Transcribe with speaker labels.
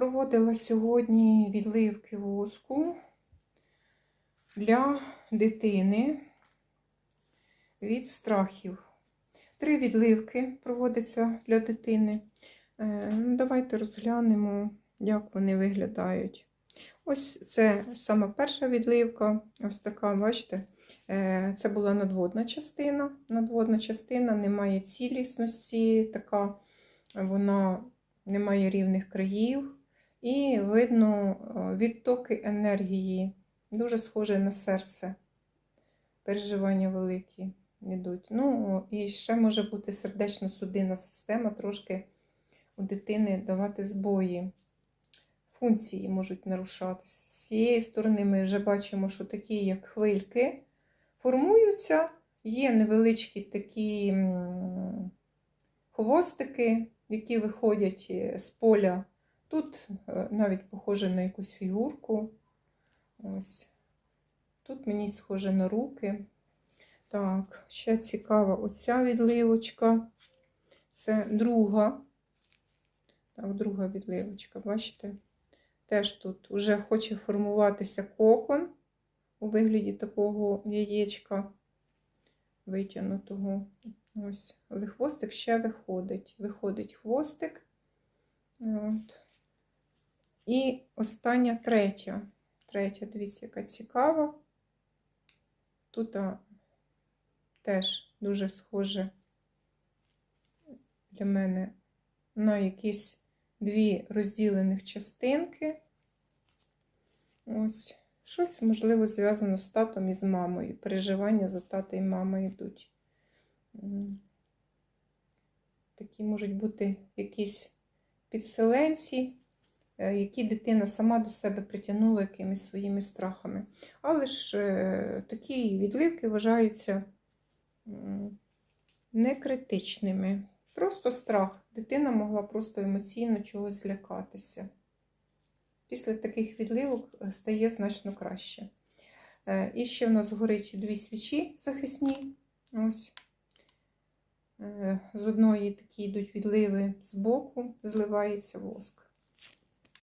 Speaker 1: Проводила сьогодні відливки воску для дитини від страхів. Три відливки проводяться для дитини. Е, ну, Давайте розглянемо, як вони виглядають. Ось це саме перша відливка. Ось така, бачите, Е, це була надводна частина. Надводна частина не має цілісності, така вона не має рівних країв. І видно е, відтоки енергії, дуже схоже на серце. Переживання великі йдуть. Ну, і ще може бути сердечно-судинна система, трошки у дитини давати збої. Функції можуть нарушатися. З цієї сторони ми вже бачимо, що такі, як хвильки, формуються, є невеличкі такі хвостики, які виходять е, з поля. Тут е, навіть похоже на якусь фігурку. Ось. Тут мені схоже на руки. Так, ще цікава оця відливочка. Це друга. Так, друга відливочка, бачите? Теж тут вже хоче формуватися кокон у вигляді такого яєчка витягнутого. Ось, але хвостик ще виходить. Виходить хвостик. От. І остання третя. Третя, дивіться, яка цікава. Тут а, теж дуже схоже для мене на якісь дві розділених частинки. Ось. Щось, можливо, зв'язано з татом і з мамою. Переживання за тата і мама йдуть. Такі можуть бути якісь підселенці, які дитина сама до себе притягнула якимись своїми страхами. Але ж е, такі відливки вважаються м, не критичними. Просто страх. Дитина могла просто емоційно чогось злякатися. Після таких відливок е, стає значно краще. Е, І ще в нас горить дві свічі захисні. Ось. Е, З одної такі йдуть відливи з боку, зливається воск.